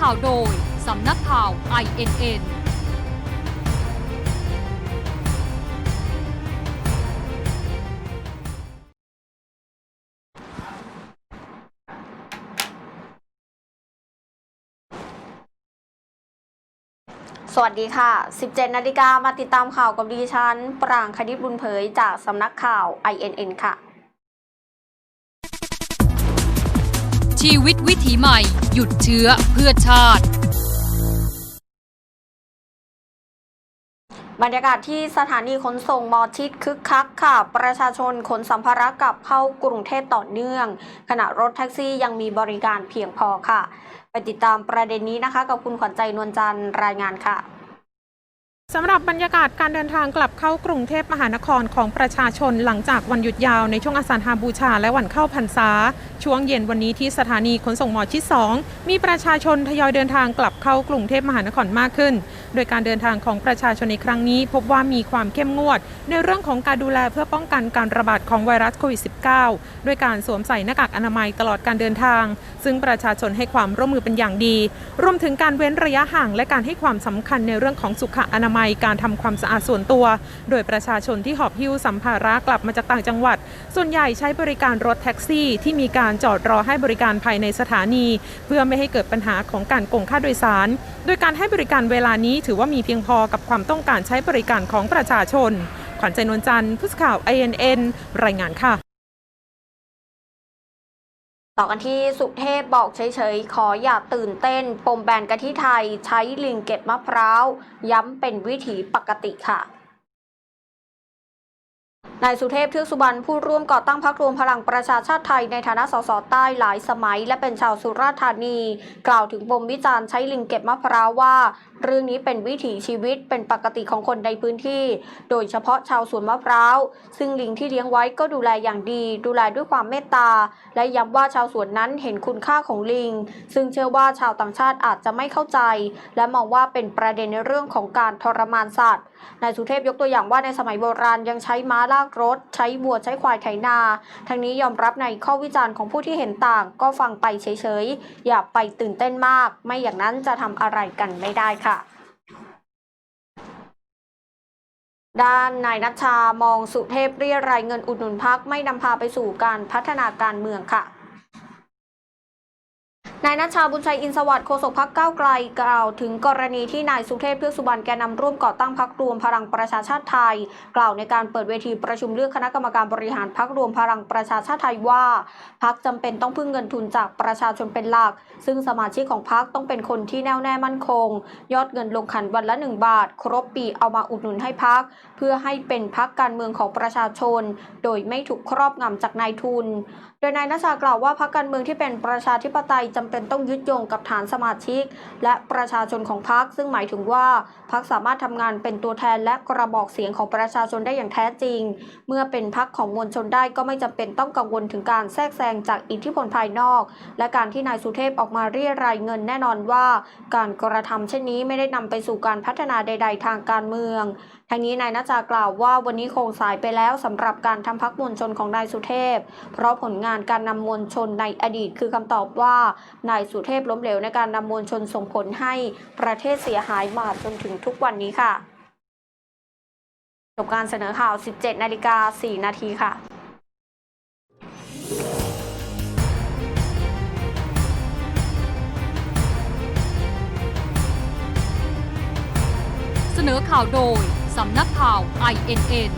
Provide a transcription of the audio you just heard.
ข่าวโดย สำนักข่าว INN สวัสดีค่ะ 17 นาฬิกามาติดตามข่าวกับดิฉัน ปรางคณิตบุญเผยจากสำนักข่าว INN ค่ะ ชีวิตวิถีใหม่ หยุดเชื้อเพื่อชาติ บรรยากาศที่สถานีขนส่งมอชิดคึกคักค่ะ ประชาชนขนสัมภาระกลับเข้ากรุงเทพต่อเนื่อง ขณะรถแท็กซี่ยังมีบริการเพียงพอค่ะ ไปติดตามประเด็นนี้นะคะ กับคุณขวัญใจนวลจันทร์รายงานค่ะ สำหรับบรรยากาศการเดินทางกลับเข้ากรุงเทพมหานครของประชาชนหลังจากวันหยุดยาวในช่วงอาสาฬหาบูชาและวันเข้าพรรษา ช่วงเย็นวันนี้ที่สถานีขนส่งหมอชิด 2 มีประชาชนทยอยเดินทางกลับเข้ากรุงเทพมหานครมากขึ้น โดยการเดินทางของประชาชนในครั้งนี้ พบว่ามีความเข้มงวด ในเรื่องของการดูแลเพื่อป้องกันการระบาดของไวรัสโควิด -19 ด้วยการสวมใส่หน้ากากอนามัยตลอดการเดินทาง ซึ่งประชาชนให้ความร่วมมือเป็นอย่างดี รวมถึงการเว้นระยะห่างและการให้ความสำคัญในเรื่องของสุขอนามัยการทำความสะอาดส่วนตัว โดยประชาชนที่หอบหิ้วสัมภาระกลับมาจากต่างจังหวัด ส่วนใหญ่ใช้บริการรถแท็กซี่ที่มีการจอดรอให้บริการภายในสถานี เพื่อไม่ให้เกิดปัญหาของการโกงค่าโดยสาร โดยการให้บริการเวลานี้ถือว่ามีเพียงพอกับความต้องการใช้บริการของประชาชน ขวัญใจนวลจันทร์ผู้สื่อข่าว INN รายงานค่ะต่อกันที่สุเทพบอกเฉยๆ ขออย่าตื่นเต้น ปมแบนกะทิไทยใช้ลิงเก็บมะพร้าว ย้ำเป็นวิถีปกติค่ะ นายสุเทพเทือกสุบรรณผู้ร่วมก่อตั้งพรรครวมพลังประชาชาติไทยในฐานะสสใต้หลายสมัย และเป็นชาวสุราษฎร์ธานี กล่าวถึงปมวิจารณ์ใช้ลิงเก็บมะพร้าวว่า เรื่องนี้เป็นวิถีชีวิตเป็นปกติของคนในพื้นที่ โดยเฉพาะชาวสวนมะพร้าว ซึ่งลิงที่เลี้ยงไว้ก็ดูแลอย่างดี ดูแลด้วยความเมตตา และย้ำว่าชาวสวนนั้นเห็นคุณค่าของลิง ซึ่งเชื่อว่าชาวต่างชาติอาจจะไม่เข้าใจ และมองว่าเป็นประเด็นในเรื่องของการทรมานสัตว์นายสุเทพยกตัวอย่างว่าในสมัยโบราณยังใช้ม้าลากรถ ใช้วัวใช้ควายไถนา ทั้งนี้ยอมรับในข้อวิจารณ์ของผู้ที่เห็นต่าง ก็ฟังไปเฉยๆ อย่าไปตื่นเต้นมาก ไม่อย่างนั้นจะทำอะไรกันไม่ได้ค่ะด้านนายนัชชามองสุเทพเรียรายเงินอุดหนุนพักไม่นำพาไปสู่การพัฒนาการเมืองค่ะ นายนัชชาบุญชัยอินสวัสดิ์โฆษกพักก้าวไกลกล่าวถึงกรณีที่นายสุเทพเทือกสุบรรณแกนนำร่วมก่อตั้งพักรวมพลังประชาชาติไทย กล่าวในการเปิดเวทีประชุมเลือกคณะกรรมการบริหารพักรวมพลังประชาชาติไทยว่าพักจำเป็นต้องพึ่งเงินทุนจากประชาชนเป็นหลัก ซึ่งสมาชิกของพักต้องเป็นคนที่แน่วแน่มั่นคง ยอดเงินลงขันวันละ 1 บาท ครบปีเอามาอุดหนุนให้พักเพื่อให้เป็นพักการเมืองของประชาชน โดยไม่ถูกครอบงำจากนายทุน โดยนายนัชชากล่าวว่าพรรคการเมืองที่เป็นประชาธิปไตยจำเป็นต้องยึดโยงกับฐานสมาชิก และประชาชนของพรรคซึ่งหมายถึงว่าพรรคสามารถทำงานเป็นตัวแทนและกระบอกเสียงของประชาชนได้อย่างแท้จริง เมื่อเป็นพรรคของมวลชนได้ก็ไม่จำเป็นต้องกังวลถึงการแทรกแซงจากอิทธิพลภายนอก และการที่นายสุเทพออกมาเรียรายเงินแน่นอนว่า การกระทำเช่นนี้ไม่ได้นำไปสู่การพัฒนาใด ๆ ทางการเมืองทั้งนี้นายนัชจากล่าวว่าวันนี้คงสายไปแล้วสำหรับการทำพักมวลชนของนายสุเทพ เพราะผลงานการนำมวลชนในอดีตคือคำตอบว่านายสุเทพล้มเหลวในการนำมวลชนส่งผลให้ประเทศเสียหายมาจนถึงทุกวันนี้ค่ะจบการเสนอข่าว 17 นาฬิกา 4 นาทีค่ะเสนอข่าวโดย สำนักข่าว INN